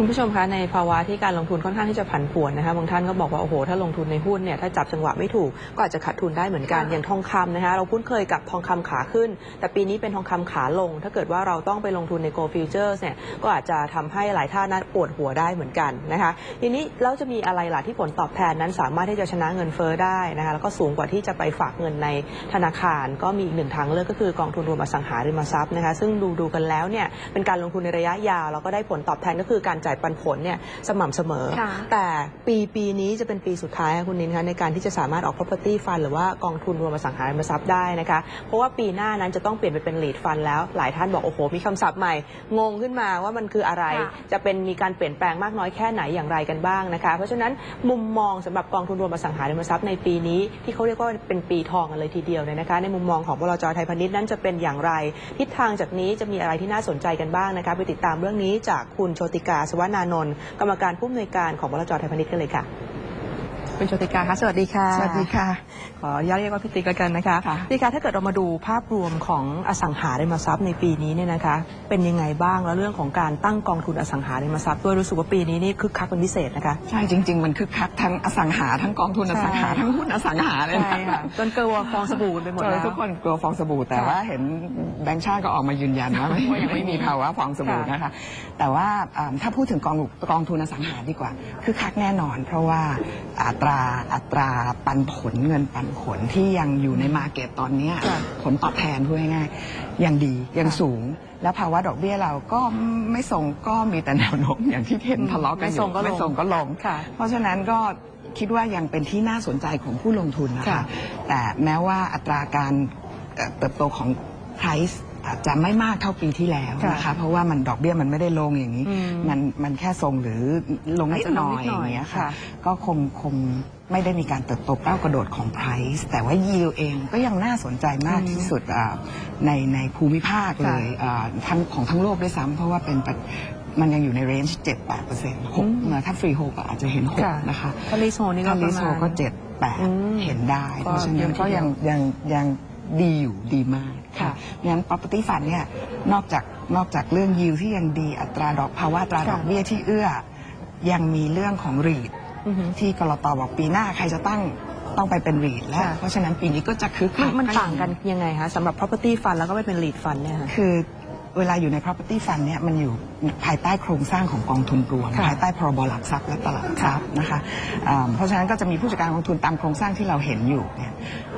คุณผู้ชมคะในภาวะที่การลงทุนค่อนข้างที่จะผันผวนนะคะบางท่านก็บอกว่าโอ้โหถ้าลงทุนในหุ้นเนี่ยถ้าจับจังหวะไม่ถูกก็อาจจะขาดทุนได้เหมือนกันค่ะอย่างทองคำนะคะเราคุ้นเคยกับทองคำขาขึ้น แต่ปีนี้เป็นทองคำขาลง ถ้าเกิดว่าเราต้องไปลงทุนใน Gold Futures เนี่ยก็อาจจะทำให้หลายท่านนั้นปวดหัวได้เหมือนกันนะคะทีนี้แล้วจะมีอะไรล่ะที่ผลตอบแทนนั้นสามารถที่จะชนะเงินเฟ้อได้นะคะแล้วก็สูงกว่าที่จะไปฝากเงินในธนาคาร ก็มีอีกหนึ่งทางเลือกก็คือกองทุนรวมอสังหาริมทรัพย์นะคะซึ่งดูดูๆกันแล้วเนี่ยเป็นการลงทุนในระยะยาวแล้วก็ได้ผลตอบแทนก็คือการจ่ายปันผลเนี่ยสม่ำเสมอ ค่ะ แต่ปีปีนี้จะเป็นปีสุดท้ายค่ะคุณนินคะในการที่จะสามารถออก property fund หรือว่ากองทุนรวมอสังหาริมทรัพย์ได้นะคะ เพราะว่าปีหน้านั้นจะต้องเปลี่ยนไปเป็น lead fund แล้ว หลายท่านบอกโอ้โห มีคำศัพท์ใหม่ งงขึ้นมาว่ามันคืออะไร ค่ะจะเป็นมีการเปลี่ยนแปลงมากน้อยแค่ไหนอย่างไรกันบ้างนะคะ เพราะฉะนั้นมุมมองสำหรับกองทุนรวมอสังหาริมทรัพย์ในปีนี้ที่เขาเรียกว่าเป็นปีทองกันเลยทีเดียวเนี่ยนะคะ ในมุมมองของบลจไทยพาณิชย์นั้นจะเป็นอย่างไรทิศทางจากนี้จะมีอะไรที่น่าสนใจกันบ้างนะคะไปติดตามเรื่องนี้จากคุณโชติกาสวนานนท์กรรมการผู้อำนวยการของบลจไทยพาณิชย์กันเลยค่ะ คุณโชติกาคะสวัสดีค่ะ สวัสดีค่ะ ขออนุญาตเรียกว่าพี่ติ๊กแล้วกันนะคะค่ะ พี่คะถ้าเกิดเรามาดูภาพรวมของอสังหาริมทรัพย์ในปีนี้เนี่ยนะคะ เป็นยังไงบ้างแล้วเรื่องของการตั้งกองทุนอสังหาริมทรัพย์ด้วยรู้สึกว่าปีนี้นี่คึกคักเป็นพิเศษนะคะ ใช่จริง ๆ มันคึกคักทั้งอสังหาทั้งกองทุนอสังหา ใช่ ทั้งหุ้นอสังหาเลยนะใช่ค่ะจนเกลัวฟองสบู่กันไปหมดเจแล้อวทุกคนกลัวฟองสบู่แต่ค่ะว่าเห็นแบงค์ชาติก็ออกมายืนยันว่าไม่ว่ายังไม่ไม่มีมีภาวะฟองสบู่ค่ะ นะคะ แต่ว่าอ่าถ้าพูดถึงกองกองทุนอสังหาดีกว่าคึกคักแน่นอน เพราะว่าอัตราอัตราปันผลเงินปันผลที่ยังอยู่ในมาเก็ตตอนเนี้ยค่ะผลตอบแทนพูดง่ายๆยังดียังค่ะสูง แล้วภาวะดอกเบี้ยเราก็ไม่ส่งก็มีแต่แนวโน้มอย่างที่เห็นทะเลาะกันอไม่ส่ยู่งก็ลงไม่ส่งก็ลงค่ะเพราะฉะนั้นก็คิดว่ายังเป็นที่น่าสนใจของผู้ลงทุนนะคะค่ะแต่แม้ว่าอัตราการเอ่อเติบโตของ price อาจจะไม่มากเท่าปีที่แล้วนะคะเพราะว่ามันดอกเบี้ยมันไม่ได้ลงอย่างนี้อืมมันมันแค่ทรงหรือลงนิดอาจจะหลน่งอนิยดหน่อยอย่างเงี้ยค่ะค่ะ ก็คงคงไม่ได้มีการเติบโตก้าวกระโดดของ price แต่ว่า yield เองก็ยังน่าสนใจมากที่สุดอ่าในในภูมิภาคเลยอ่าทั้งของทั้งโลกด้วยซ้ำเพราะว่าเป็นประมันยังอยู่ใน range 7-8เปอร์เซ็นต์หกถ้า free hold ก็อาจจะเห็นค่ะ6นะคะถ้าลิโซนี่ก็ถ้าปลิระโซมาณก็เจ็ดแปดอืมเห็นได้ก็เพราะฉะเยนั้นอะทีก็เดียวยังยังยัง ดีอยู่ดีมากค่ะงั้น property fund เนี่ยนอกจากนอกจากเรื่องยิวที่ยังดีอัตราดอกภาวะอัตราดอกค่ะเบี้ยที่เอื้อ ยังมีเรื่องของรีดอือหือที่กรตบอกปีหน้าใครจะตั้งต้องไปเป็นรีดแล้วค่ะเพราะฉะนั้นปีนี้ก็จะคึกมันคักมันก็ต่างกันยังไงคะสำหรับ property fund แล้วก็ไปเป็น lead fund เนี่ยค่ะคือเวลาอยู่ใน property fund เนี่ยมันอยู่ภายใต้โครงสร้างของกองทุนรวมค่ะภายใต้พรบหลักทรัพย์และตลาดหลักทรัพย์นะคะอ่าเพราะฉะนั้นก็จะมีผู้จัดการกองทุนตามโครงสร้างที่เราเห็นอยู่เนี่ยอ่า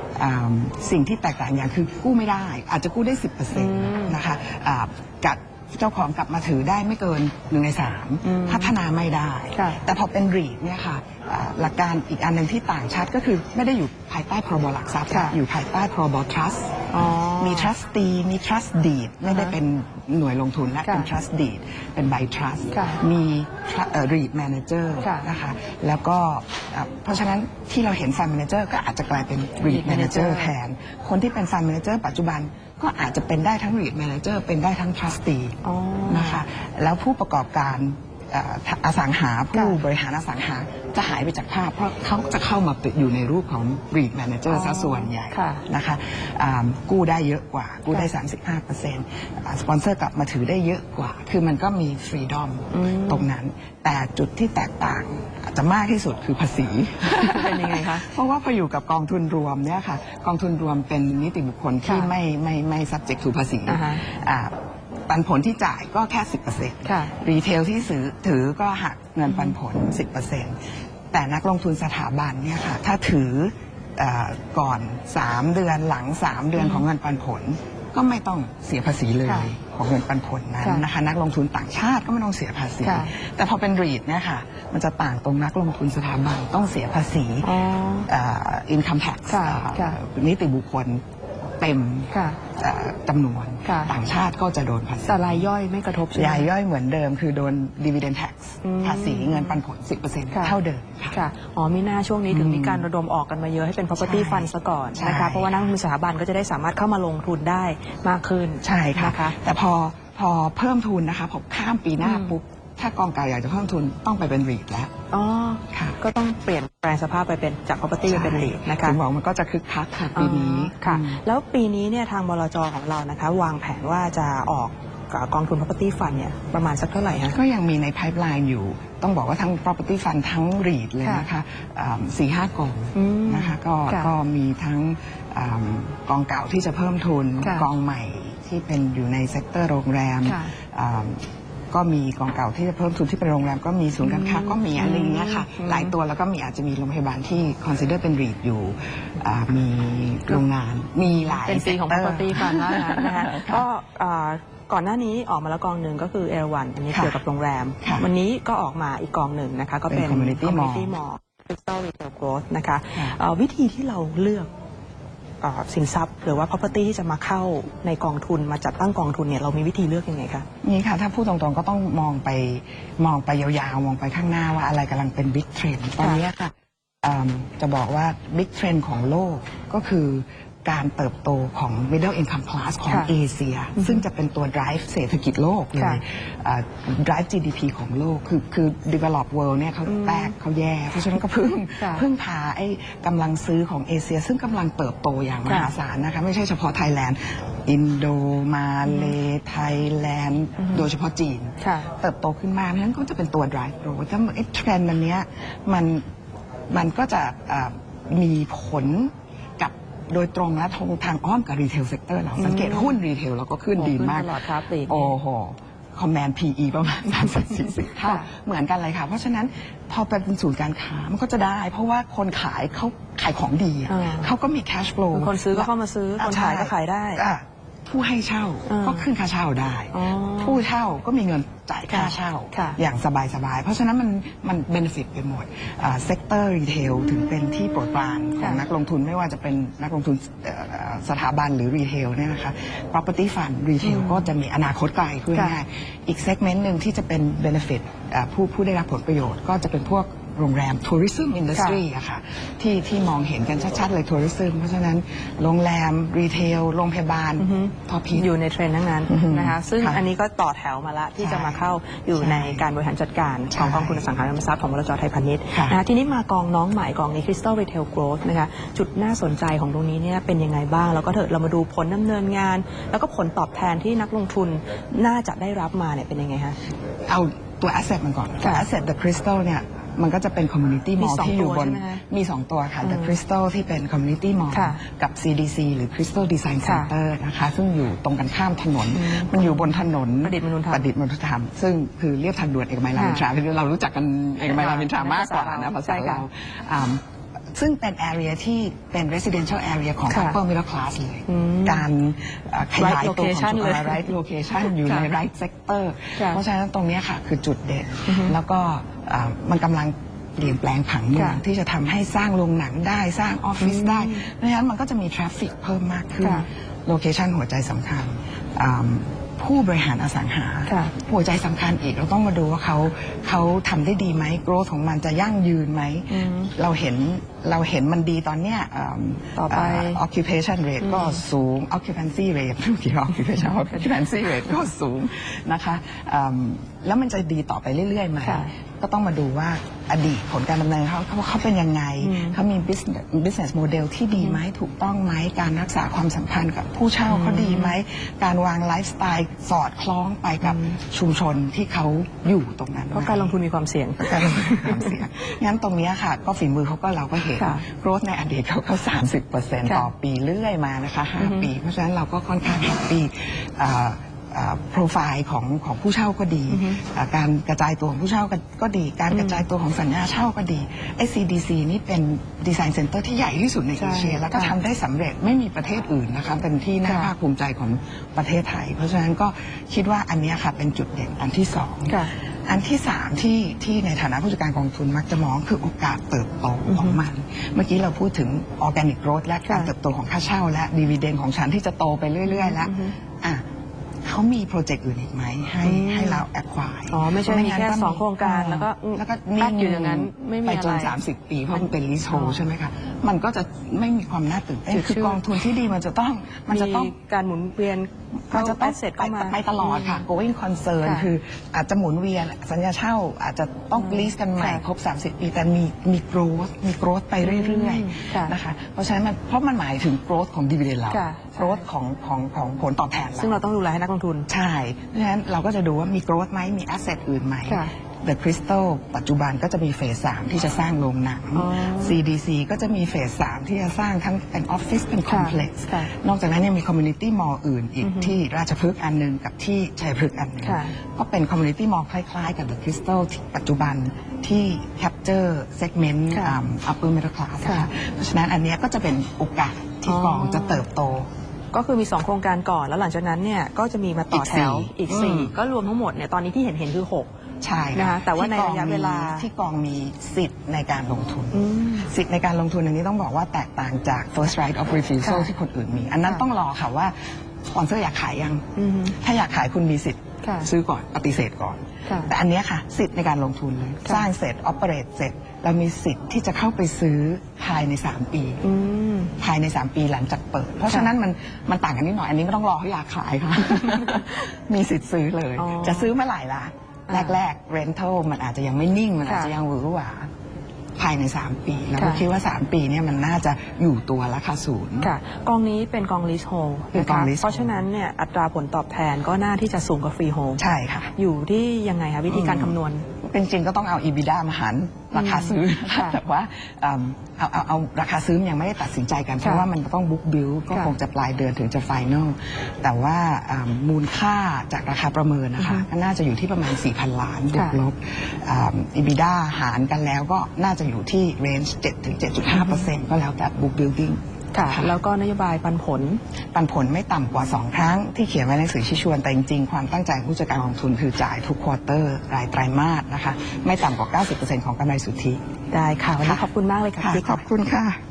สิ่งที่แตกต่างอย่างคือกู้ไม่ได้ อาจจะกู้ได้ 10%นะคะกัด เจ้าของกลับมาถือได้ไม่เกินหนึ่งในสามอืมพัฒนาไม่ได้ค่ะแต่พอเป็นรีดเนี่ยค่ะอ่าหลักการอีกอันหนึ่งที่ต่างชัดก็คือไม่ได้อยู่ภายใต้พรบหลักทรัพย์ค่ะอยู่ภายใต้พรบ trust อ๋อมี trustee มี trust deed ไม่ได้อ่าฮะเป็นหน่วยลงทุนและค่ะเป็น trust deed เป็นใบ trust ค่ะมี tru- เอ่อ read manager ค่ะนะคะแล้วก็เอ่อเพราะฉะนั้นที่เราเห็น fund manager ก็อาจจะกลายเป็น read Read manager manager แทนคนที่เป็น fund manager ปัจจุบัน ก็อาจจะเป็นได้ทั้ง read manager เป็นได้ทั้ง trustee อ๋อนะคะแล้วผู้ประกอบการเอ่ออสังหาผู้ค่ะบริหารอสังหาจะหายไปจากภาพ เพราะเขาจะเข้ามาอยู่ในรูปของ read manager อ๋อซะส่วนใหญ่ค่ะนะคะอ่ากู้ได้เยอะกว่า กู้ได้ 35เปอร์เซ็นต์สปอนเซอร์กลับมาถือได้เยอะกว่า คือมันก็มีฟรีดอมอืมตรงนั้น แต่จุดที่แตกต่างอาจจะมากที่สุดคือภาษีเป็นยังไงคะเพราะว่าพออยู่กับกองทุนรวมเนี่ยค่ะ กองทุนรวมเป็นนิติบุคคลที่ค่ะไม่ไม่ไม่ subject to ภาษีอ่าฮะอ่า ปันผลที่จ่ายก็แค่ 10%ค่ะรีเทลที่ซื้อถือก็หักเงินปันผล 10%แต่นักลงทุนสถาบันเนี่ยค่ะถ้าถือเออก่อน 3 เดือนหลัง 3 เดือนของเงินปันผล ก็ไม่ต้องเสียภาษีเลยค่ะของเงินปันผลนั้นค่ะนะคะนักลงทุนต่างชาติก็ไม่ต้องเสียภาษีค่ะแต่พอเป็นรีดเนี่ยค่ะมันจะต่างตรงนักลงทุนสถาบันต้องเสียภาษีอ๋ออินคัมแท็กค่ะค่ะนิติบุคคล เต็มค่ะ เอ่อจำนวนค่ะ ต่างชาติก็จะโดนภาษีแต่รายย่อยไม่กระทบใช่ไหม รายย่อยเหมือนเดิมคือโดน dividend tax อืมภาษีเงินปันผลค่ะ10%เท่าเดิมค่ะ ค่ะ อ๋อมีหน้าช่วงนี้ถึงอืมมีการระดมออกกันมาเยอะให้เป็น property ใช่ fund ซะก่อนใช่นะคะ เพราะว่านักลงทุนสถาบันก็จะได้สามารถเข้ามาลงทุนได้มากขึ้น ใช่ค่ะ นะคะแต่พอพอเพิ่มทุนนะคะพอข้ามปีหน้าอืมปุ๊บ ถ้ากองเก่าอยากจะเพิ่มทุนต้องไปเป็น REIT แล้วอ๋อค่ะ ก็ต้องเปลี่ยนแปลงสภาพไปเป็นจาก property ไปเป็น lead นะคะถึงบอกมันก็จะคึกคักค่ะปีนี้อ๋อค่ะอืมแล้วปีนี้เนี่ยทางบลจของเรานะคะ วางแผนว่าจะออกกองทุน property fund เนี่ยประมาณสักเท่าไหร่ฮะก็ยังมีใน pipeline อยู่ ต้องบอกว่าทั้ง property fund ทั้ง REIT เลยนะคะสี่ห้ากองอืมนะคะก็ค่ะก็มีทั้งอ่ากองเก่าที่จะเพิ่มทุนค่ะกองใหม่ที่เป็นอยู่ในเซกเตอร์โรงแรมค่ะอ่า ก็มีกองเก่าที่จะเพิ่มทุนที่เป็นโรงแรมก็มีศูนย์การค้าอืมก็มีอะไรอย่างเงี้ยค่ะอืมหลายตัวแล้วก็มีอาจจะมีโรงพยาบาลที่ consider เป็น REIT อยู่อ่ามีโรงงานมีหลายเป็นปีของ sector property fund ว่างั้นนะคะค่ะก็อ่าก่อนหน้านี้ออกมาแล้วกองหนึ่งก็คือเอราวันอันนี้ค่ะเกี่ยวกับโรงแรมค่ะวันนี้ก็ออกมาอีกกองหนึ่งนะคะก็เป็นเป็น community mall community mall crystal retail growth นะคะค่ะเอ่อวิธีที่เราเลือกเอ่อ สินทรัพย์ หรือว่า property ที่จะมาเข้าในกองทุนมาจัดตั้งกองทุนเนี่ยเรามีวิธีเลือกยังไงคะนี่ค่ะ ถ้าพูดตรงๆก็ต้องมองไปมองไปยาวๆ มองไปข้างหน้าว่าอะไรกำลังเป็นบิ๊กเทรนตอนนี้ค่ะอืมจะบอกว่าบิ๊กเทรนด์ของโลกก็คือ การเติบโตของ middle income class ของค่ะเอเชียซึ่งจะเป็นตัว drive เศรษฐกิจโลกเลค่ะยอ่า drive GDP ของโลก คือคือ develop world เนี่ยเขาอืมแตกเขาแย่ เพราะฉะนั้นก็พึ่งค่ะพึ่งพาไอ้กำลังซื้อของเอเชีย ซึ่งกำลังเติบโตอย่างมหาศาลนะคะ ไม่ใช่เฉพาะไทยแลนด์ อินโดมาเลไทยแลนด์ โดยเฉพาะจีนค่ะเติบโตขึ้นมาเพราะฉะนั้นก็จะเป็นตัว drive growth ถ้าไอ้เทรนด์อันเนี้ยมันมันก็จะอ่ามีผลกับ โดยตรงและทางทางอ้อมกับ retail sector เราสังเกตหุ้น retail เราก็ขึ้นดีมากโอ้ขึ้นตลอดครับปลีกโอ้โหคอมแมน PE ประมาณ 30 40เท่าค่ะเหมือนกันเลยค่ะ เพราะฉะนั้นพอไปเป็นศูนย์การค้ามันก็จะได้ เพราะว่าคนขายเขาขายของดีอะอ่าเขาก็มี cash flow คือคนซื้อก็เข้ามาซื้อ คนขายก็ขายได้อะ ผู้ให้เช่าอ่าก็ขึ้นค่าเช่าได้อ๋อผู้เช่าก็มีเงินจ่ายค่าค่ะเช่าค่ะอย่างสบายๆ เพราะฉะนั้นมันมันเบนฟิตไปหมดเซกเตอร์รีเทลถึงเป็นที่โปรดปรานของค่ะนักลงทุนไม่ว่าจะเป็นนักลงทุนเอ่อสถาบันหรือรีเทลเนี่ยนะคะ property fund รีเทลอืมก็จะมีอนาคตไกลขึ้นค่ะง่ายอีกเซกเมนต์หนึ่งที่จะเป็นเบนฟิตผู้ผู้ได้รับผลประโยชน์ก็จะเป็นพวก โรงแรมทัวริซึมอินดัสทรีอะค่ะที่ที่มองเห็นกันชัดๆเลยทัวริซึมเพราะฉะนั้นโรงแรม รีเทล โรงพยาบาลอือฮึท็อปพีอยู่ในเทรนด์ทั้งนั้นอือฮึนะคะซึ่งค่ะอันนี้ก็ต่อแถวมาละที่ใช่จะมาเข้าอยู่ใช่ในการบริหารจัดการใช่ของกองทุนอสังหาริมทรัพย์ของบลจไทยพาณิชย์ค่ะนะคะทีนี้มากองน้องใหม่กองนี้ Crystal Retail Growth นะคะจุดน่าสนใจของตรงนี้เนี่ยเป็นยังไงบ้าง แล้วก็เถอะเรามาดูผลดำเนินงาน แล้วก็ผลตอบแทนที่นักลงทุนน่าจะได้รับมาเนี่ยเป็นยังไงฮะเอาตัว asset มันก่อนตัวค่ะ asset the crystal เนี่ย มันก็จะเป็น community มี mall สองที่อยู่ตัวบนใช่ไหมคะมี 2 ตัวค่ะ the อืม crystal ที่เป็น community mall ค่ะกับ CDC หรือ crystal design ค่ะ center นะคะซึ่งอยู่ตรงกันข้ามถนนอืมมันอยู่บนถนนประดิษฐ์มนุษยธรรมประดิษฐ์มนุษยธรรมซึ่งคือเรียบทางด่วนเอกมัยรามอินทราคือเรารู้จักกันเอกมัยรามอินทรามากกว่านะภาใช่ษาค่ะเราอ่าซึ่งเป็น area ที่เป็น residential area ของค่ะ upper middle class เลยอืมการเอ่อขยาย Right ตัวของ location เลย right location อยู่ในค่ะ right sector ค่ะเพราะฉะนั้นตรงเนี้ยค่ะ คือจุดเด่นอือฮึแล้วก็อ่า มันกำลังเปลี่ยนแปลงผังเมืองค่ะที่จะทำให้สร้างโรงหนังได้สร้างออฟฟิศอืมได้เพราะฉะนั้นมันก็จะมีทราฟฟิกเพิ่มมากขึ้นค่ะโลเคชันหัวใจสำคัญอ่าผู้บริหารอสังหาค่ะหัวใจสำคัญอีกเราต้องมาดูว่าเขาเขาทำได้ดีไหมโกรธของมันจะยั่งยืนไหมอืมเราเห็นเราเห็นมันดีตอนเนี้ยอ่าต่อไปา occupation rate ก็สูง occupancy rate เมื่อกี้ occupation occupancy rate ก็สูงนะคะอืมแล้วมันจะดีต่อไปเรื่อยๆไหมค่ะก็ต้องมาดูว่าอดีตผลการดำเนินเขาเขาเขาเป็นยังไง อืม เขามี business business model ที่ดีไหมถูกต้องไหมการรักษาความสัมพันธ์กับผู้เช่าเขาดีไหม การวางไลฟ์สไตล์สอดคล้องไปกับอืมชุมชนที่เขาอยู่ตรงนั้นเพราะไหมการลงทุนมีความเสี่ยงการลงทุนมีความเสี่ยงงั้นตรงเนี้ยค่ะ ก็ฝีมือเขาก็เราก็เห็นค่ะโกรธในอดีตเขาก็30เปอร์เซ็นต์ค่ะต่อปีเรื่อยมานะคะอือฮึ5ปี เพราะฉะนั้นเราก็ค่อนข้างแฮปปี้โปรไฟล์ของของผู้เช่าก็ดีอือฮึอ่าการกระจายตัวของผู้เช่าก็ก็ดี การกระจายตัวของสัญญาเช่าก็ดี SCDC นี่เป็นดีไซน์เซ็นเตอร์ที่ใหญ่ที่สุดในใช่เอเชีย แล้วก็ค่ะทำได้สำเร็จไม่มีประเทศอื่นนะคะเป็นที่น่าค่ะภาคภูมิใจของประเทศไทย เพราะฉะนั้นก็คิดว่าอันเนี้ยค่ะเป็นจุดเด่นอันที่สองค่ะ อันที่สามที่ที่ในฐานะผู้จัดการกองทุนมักจะมองคือโอกาสเติบโตของมัน เมื่อกี้เราพูดถึงออร์แกนิกโร h และการค่ะเติบโตของค่าเช่า และดีว i เดนของฉันที่จะโตไปเรื่อย ๆ แล้วอือฮึอะเขามีโปรเจกต์อื่นอีกไหมให้อืมให้เราแอดควายอ๋อ ไม่ใช่มีแค่สองโครงการแล้วก็อืมแล้วก็แป๊กอยู่อย่างนั้น ไม่มีไปจนอะไร30 ปี เพราะมันเป็นลิโชอ๋อใช่ไหมคะ มันก็จะไม่มีความน่าตื่นเต้นจืดคือชืดกองทุนที่ดีมันจะต้องมันจะต้องมีการหมุนเวียน มันจะต้อง asset ไปเข้ามาไปตลอดค่ะ going concern ค่ะคืออาจจะหมุนเวียนสัญญาเช่าอาจจะต้องอืม lease กันใหม่ค่ะครบ 30 ปี แต่มีมี growth มี growth ไปเรื่อยอืมค่ะๆนะคะเพราะฉะนั้นมันเพราะมันหมายถึง growth ของ dividend เราค่ะ growth ของของของผลตอบแทนเราซึ่งเราต้องดูแลให้นักลงทุน ใช่เพราะฉะนั้นเราก็จะดูว่ามี growth ไหมมี asset อื่นไหม ค่ะ The Crystal ปัจจุบันก็จะมีเฟส3ที่จะสร้างโรงหนังอ๋อ CDC ก็จะมีเฟส3ที่จะสร้างทั้งเป็นออฟฟิศเป็นคอมเพล็กซ์ค่ะนอกจากนั้นยังมีคอมมูนิตี้มอลล์อื่นอีกอือฮึที่ราชพฤกษ์อันหนึงกับที่ชัยพฤกษ์อันหนึงค่ะก็เป็นคอมมูนิตี้มอลล์คล้ายๆ กับ The Crystal ที่ปัจจุบันที่ capture segment ค่ะ um, upper middle class นะค่ะคะเพราะฉะนั้นอันเนี้ยก็จะเป็นโอกาสที่อ๋อกองจะเติบโตก็คือมี 2 โครงการก่อนแล้วหลังจากนั้นเนี่ยก็จะมีมาต่อแถวอีอีกกสี่4ก็รวมทั้งหมดเนี่ยตอนนี้ที่เห็นเห็นคือ ใช่นะคะแต่ว่าในที่กองระยะเวลามีที่กองมีสิทธิ์ในการลงทุน6อืมสิทธิ์ในการลงทุนอันนี้ต้องบอกว่าแตกต่างจาก first right of refusal ค่ะที่คนอื่นมี อันนั้นค่ะต้องรอค่ะว่าสปอนเซอร์อยากขายยังอืมถ้าอยากขายคุณมีสิทธิ์ค่ะซื้อก่อนปฏิเสธก่อนค่ะแต่อันเนี้ยค่ะ สิทธิ์ในการลงทุนเลยค่ะสร้างเสร็จ operate เสร็จ เรามีสิทธิ์ที่จะเข้าไปซื้อภายใน 3 ปีอืมภายใน 3 ปีหลังจากเปิด เพราะฉะนั้นมันมันต่างกันนิดหน่อยอันนี้ไม่ต้องรอเขาอยากขายค่ะ มีสิทธิ์ซื้อเลยอ๋อจะซื้อเมื่อไหร่ล่ะอ่า แรกๆ rental มันอาจจะยังไม่นิ่ง มันอาจค่ะจะยังหวือหวาภายใน 3 ปีแล้วก็ค่ะคิดว่า 3 ปีเนี่ยมันน่าจะอยู่ตัวราคาศูนย์ค่ะกองนี้เป็นกอง lease hold เป็นนะกองคะ lease เพราะฉะนั้นเนี่ยอัตราผลตอบแทนก็น่าที่จะสูงกว่า free hold ใช่ค่ะ อยู่ที่ยังไงคะวิธีการอืมคำนวณ เป็นจริงก็ต้องเอา EBITDA มาหารราคาซื้ออค่ะแต่ว่าเอิ่มเอาเอาเอาราคาซื้อยังไม่ได้ตัดสินใจกัน เพราะว่ามันต้องบุ๊กบิลก็ค่ะคงจะปลายเดือนถึงจะไฟแนลแต่ว่าเอิ่มมูลค่าจากราคาประเมินนะคะอือฮึก็น่าจะอยู่ที่ประมาณ 4,000 ล้านบวกค่ะ ลบเอิ่ม EBITDA หารกันแล้วก็น่าจะอยู่ที่เรนจ์7ถึง7.5%ก็แล้วแต่บุ๊กบิลดิ้ง ค่ะ แล้วก็นโยบายปันผล ปันผลไม่ต่ำกว่า 2 ครั้งที่เขียนไว้ในหนังสือชี้ชวน แต่จริงๆ ความตั้งใจของผู้จัดการกองทุนคือจ่ายทุกควอเตอร์รายไตรมาสนะคะ ไม่ต่ำกว่า 90%ของกำไรสุทธิ ได้ค่ะ วันนี้ค่ะขอบคุณมากเลยค่ะค่ะพี่ขอบคุณค่ะ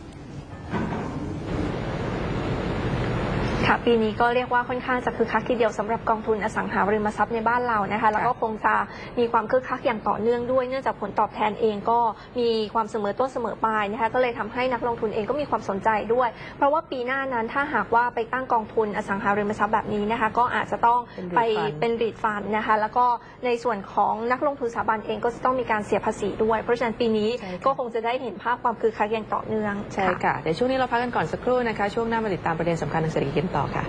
ค่ะปีนี้ก็เรียกว่าค่อนข้างจะคึกคักทีเดียวสำหรับกองทุนอสังหาริมทรัพย์ในบ้านเรานะคะ แล้วก็คงจะมีความคึกคักอย่างต่อเนื่องด้วยเนื่องจากผลตอบแทนเองก็มีความเสมอต้นเสมอปลายนะคะก็เลยทำให้นักลงทุนเองก็มีความสนใจด้วย เพราะว่าปีหน้านั้นถ้าหากว่าไปตั้งกองทุนอสังหาริมทรัพย์แบบนี้นะคะ ก็อาจจะต้องเป็น REIT ไป fund เป็นรีดฟันนะคะ แล้วก็ในส่วนของนักลงทุนสถาบันเองก็จะต้องมีการเสียภาษีด้วย เพราะฉะนั้นปีนี้ใช่ค่ะก็คงจะได้เห็นภาพความคึกคักอย่างต่อเนื่องใช่ค่ะเดี๋ยวช่วงนี้เราพักกันก่อนสักครู่นะคะช่วงหน้ามาติดตามประเด็นสำคัญทางเศรษฐกิจกันต่อค่ะ